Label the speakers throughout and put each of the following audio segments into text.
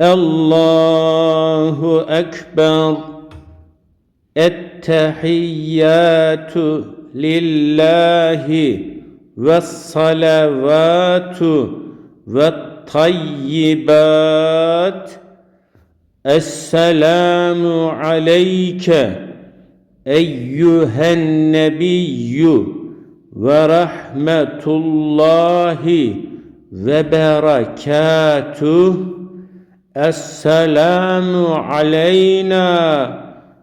Speaker 1: Allahu Ekber. Ettehiyyatu lillahi ve salavatu ve tayyibat. Esselamu aleyke eyyühen nebiyyü ve rahmetullahi ve berekatuhu Esselamu aleyna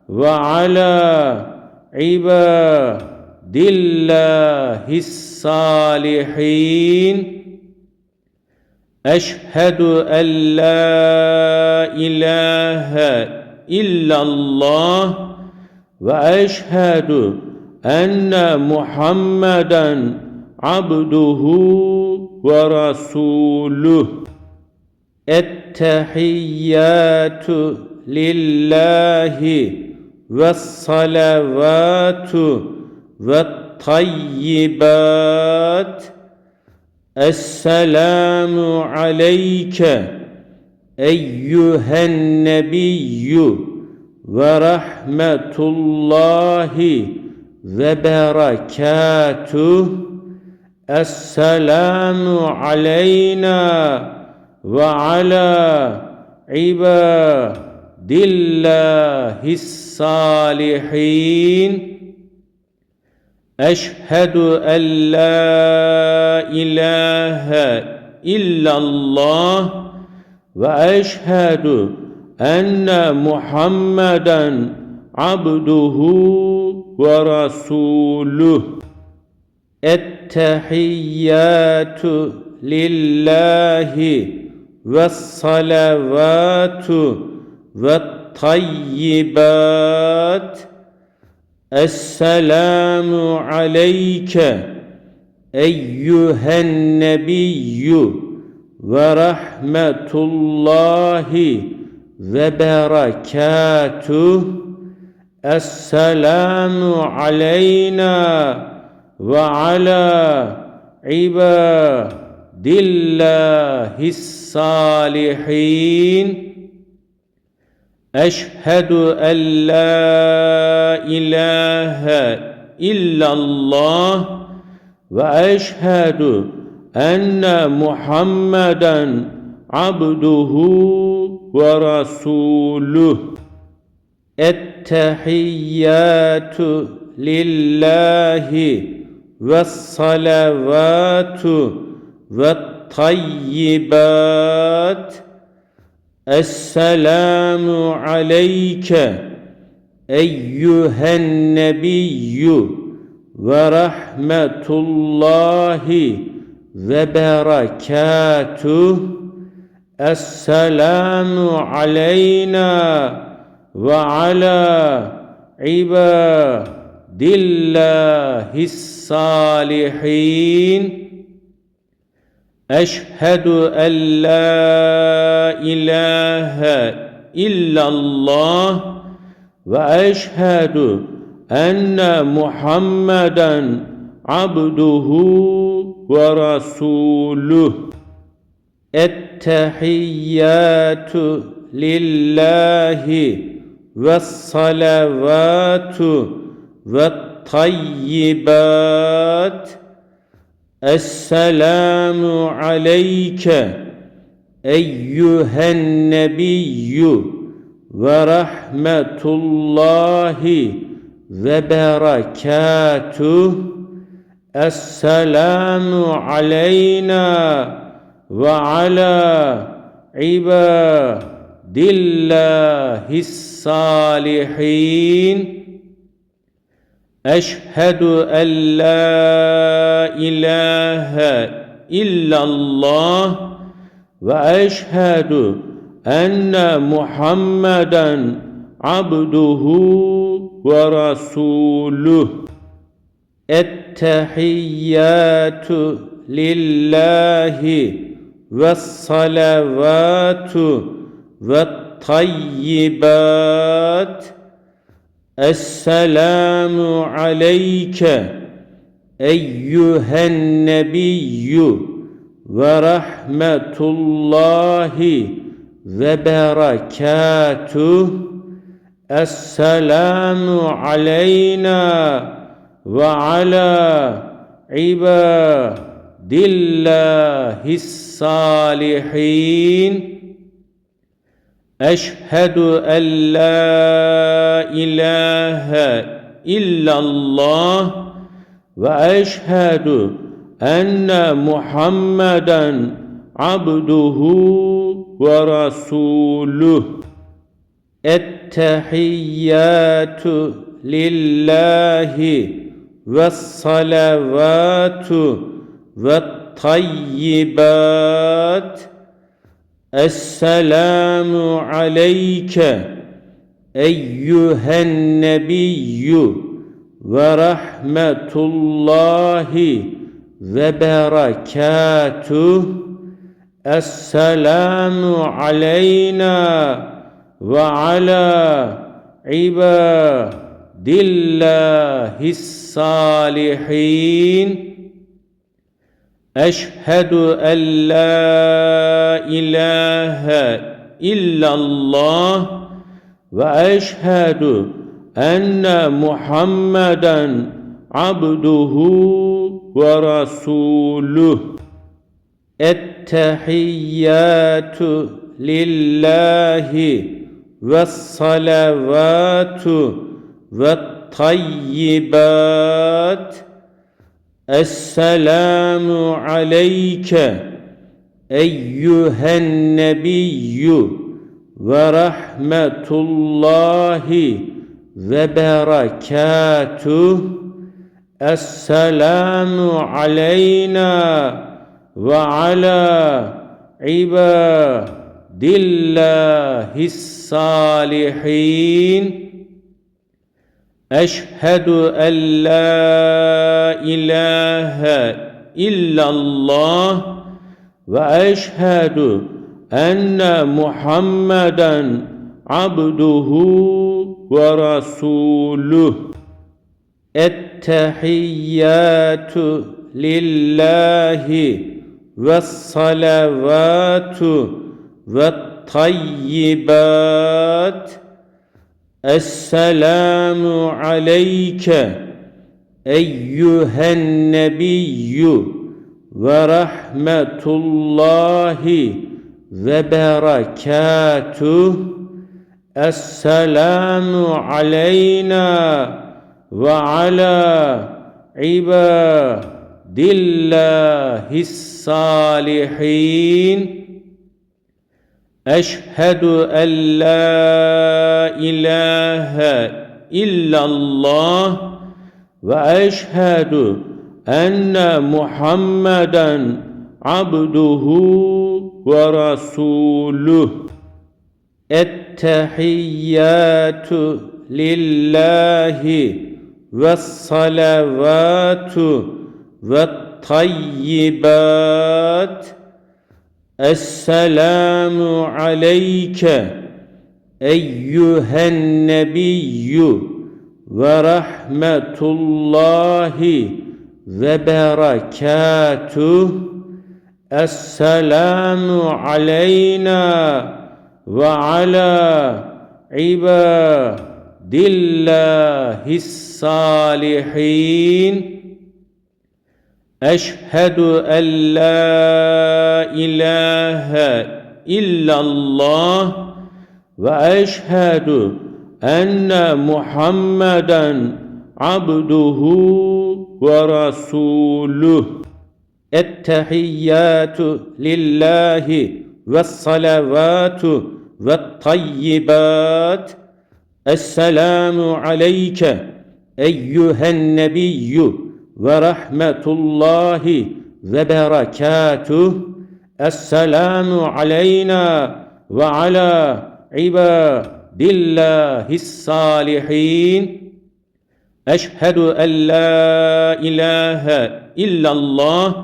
Speaker 1: ve ala ibadillahis salihin. Eşhedü en la ilahe illallah ve eşhedü enne Muhammeden abduhu ve rasuluh ettehiyyatu lillahi ve salavatu ve tayyibat Esselamu aleyke eyyühen nebiyyü ve rahmetullahi ve berekatuh. Esselamu aleyna ve ala ibadillahis salihin Eşhedü en la ilahe illallah ve eşhedü enne Muhammeden abduhu ve rasuluh. Ettehiyyatü lillahi ve salavatu ve tayyibat Esselamu aleyke eyyühen nebiyyü ve rahmetullahi ve berekatuh Esselamu aleyna ve ala ibad Abdillahis salihin Eşhedü en la ilahe illallah ve eşhedü enne Muhammeden abduhu ve rasuluh. Ettehiyyatü lillahi ve salavatu ve tayyibat Esselamu aleyke eyyühen nebiyyü ve rahmetullahi ve berekatuh Esselamu aleyna ve ala ibadillahis salihin. Eşhedü en la ilahe illallah ve eşhedü enne Muhammeden abduhu ve rasuluh. Ettehiyyatü lillahi ve salavatü ve tayyibat. Esselamu aleyke eyyühen nebiyyü ve rahmetullahi ve berekatuh Esselamu aleyna ve ala ibadillahis salihin. Eşhedü en la ilahe illallah ve eşhedü enne Muhammeden abduhu ve rasuluh. Ettehiyyatü lillahi ve salavatü ve tayyibat Esselamu aleyke eyyühen nebiyyü ve rahmetullahi ve berekatuh. Esselamu aleyna ve ala ibadillahis salihin. Eşhedü en la ilahe illallah ve eşhedü enne Muhammeden abduhu ve rasuluh. Ettehiyyatü lillahi ve salavatü ve tayyibat. Esselamu aleyke eyyühen nebiyyü ve rahmetullahi ve berekatuh. Esselamu aleyna ve ala ibadillahis salihin. أشهد أن لا إله إلا الله وأشهد أن محمدا عبده ورسوله التحيات لله والصلوات والطيبات Esselamu aleyke eyyühen nebiyyü ve rahmetullahi ve berekatuh Esselamu aleyna ve ala ibadillahis salihin. Eşhedü en la ilahe illallah ve eşhedü enne Muhammeden abduhu ve rasuluh. Ettehiyyatü lillahi ve salavatü ve tayyibat. Esselamu aleyke eyyühen nebiyyü ve rahmetullahi ve berekatuh Esselamu aleyna ve ala ibadillahis salihin. Eşhedü en la ilahe illallah ve eşhedü enne Muhammeden abduhu ve rasuluh. Ettehiyyatü lillahi ve salavatü ve tayyibat. Esselamu aleyke eyyühen nebiyyü ve rahmetullahi ve berekatuh. Esselamu aleyna ve ala ibadillahis salihin. Eşhedü en la ilahe illallah ve eşhedü enne Muhammeden abduhu ve rasuluh. Ettehiyyatu lillahi ve salavatu ve tayyibat. Esselamu aleyke eyyühen nebiyyü ve rahmetullahi ve berekatuh. Esselamu aleyna ve ala ibadillahis salihin. Eşhedü en la ilahe illallah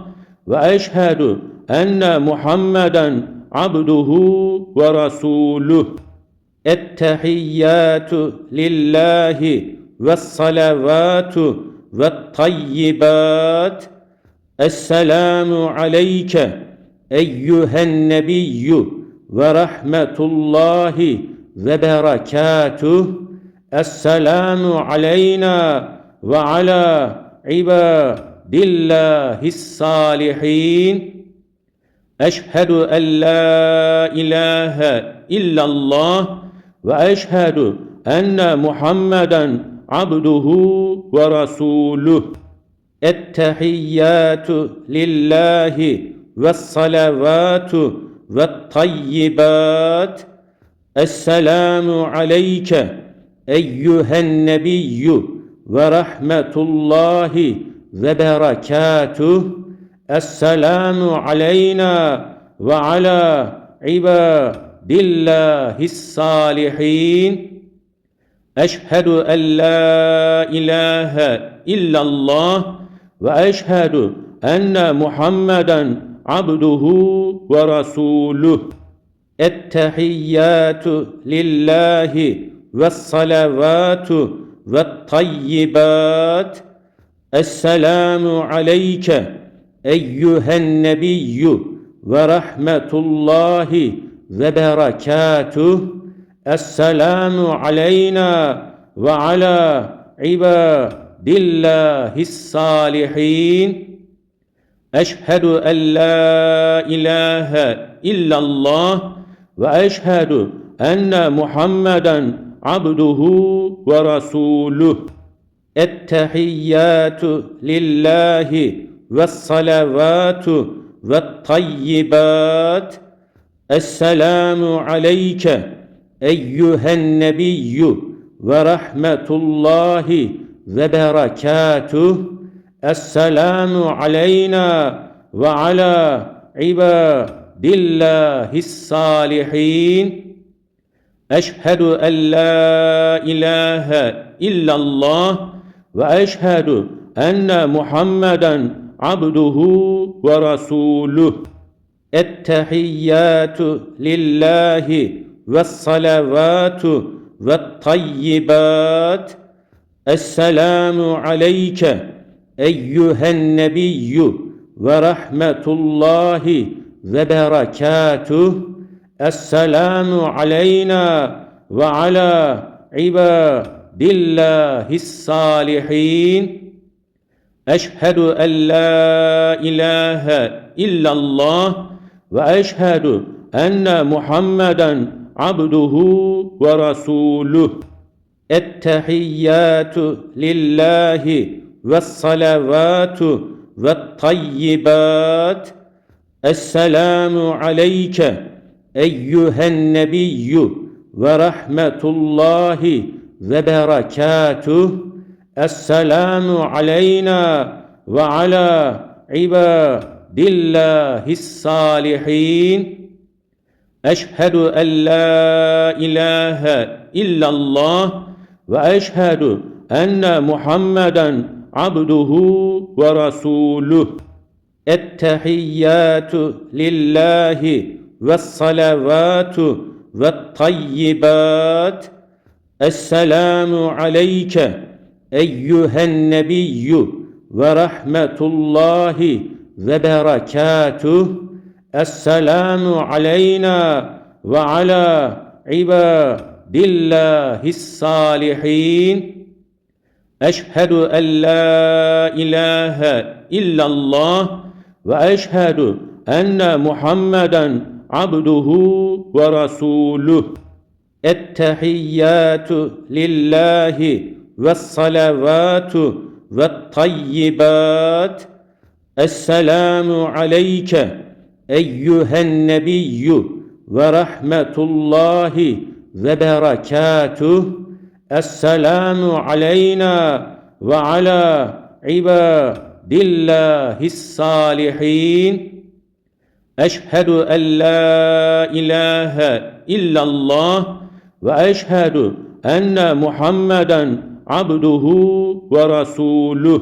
Speaker 1: ve eşhedü enne Muhammeden abduhu ve rasuluh. Ettehiyyatu lillahi ve salavatu ve tayyibat. Esselamu aleyke eyyühen nebiyyü ve rahmetullahi ve berekatuh. Esselamu aleyna ve ala ibadillahis salihin. Eşhedü en la ilahe illallah ve eşhedü enne Muhammeden abduhu ve rasuluh. Ettehiyyatu lillahi ve salavatu ve tayyibat. Esselamu aleyke eyyühen nebiyyü ve rahmetullahi ve berekatuh. Esselamu aleyna ve ala ibadillahis salihin. Eşhedü en la ilahe illallah ve eşhedü enne Muhammeden abduhu ve rasuluh. Ettehiyyatu lillahi ve salavatu ve tayyibat. Esselamu aleyke eyyühen nebiyyü ve rahmetullahi ve berekatuh. Esselamu aleyna ve ala ibadillahis salihin. Eşhedü en la ilahe illallah ve eşhedü enne Muhammeden abduhu ve rasuluh. Ettehiyyatu lillahi ve salavatu ve tayyibat. Esselamu aleyke eyyühen nebiyyü ve rahmetullahi ve berekatuh. Esselamu aleyna ve ala ibadillahis salihin. Eşhedü en la ilahe illallah ve eşhedü enne Muhammeden abduhu ve rasuluh. Ettehiyyatü lillahi ve salavatu ve tayyibat Esselamu aleyke eyyühen nebiyyü ve rahmetullahi ve berekatuh Esselamu aleyna ve ala ibadillahis salihin Eşhedü en la ilahe illallah ve eşhedü enne Muhammeden abduhu ve rasuluh. Ettehiyyatu lillahi ve salavatu ve tayyibat. Esselamu aleyke eyyühen nebiyyü ve rahmetullahi ve berekatuh. Esselamu aleyna ve ala ibadillahis salihin. Eşhedü en la ilahe illallah ve eşhedü enne Muhammeden abduhu ve rasuluh. Ettehiyyatu lillahi ve salavatu ve tayyibat. Esselamu aleyke eyyühen nebiyyü ve rahmetullahi ve berekatuh. Esselamu aleyna ve ala ibadillahis salihin. Eşhedü en la ilahe illallah ve eşhedü enne Muhammeden abduhu ve rasuluh. Ettehiyyatu lillahi ve salavatu ve tayyibat. Esselamu aleyke eyyühen nebiyyü ve rahmetullahi ve berekatuh Esselamu aleyna ve ala ibadillahis salihin Eşhedü en la ilahe illallah ve eşhedü enne Muhammeden abduhu ve rasuluh.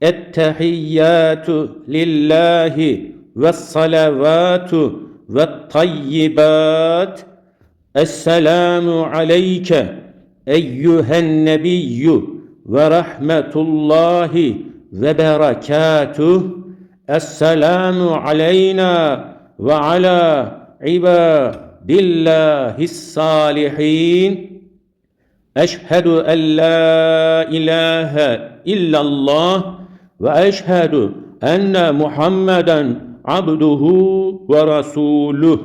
Speaker 1: Ettehiyyatü lillahi ve salavatu ve tayyibat Esselamu aleyke eyyühen nebiyyü ve rahmetullahi ve berekatuh Esselamu aleyna ve ala ibadillahis salihin Eşhedü en la ilahe illallah ve eşhedü enne Muhammeden abduhu ve rasuluh.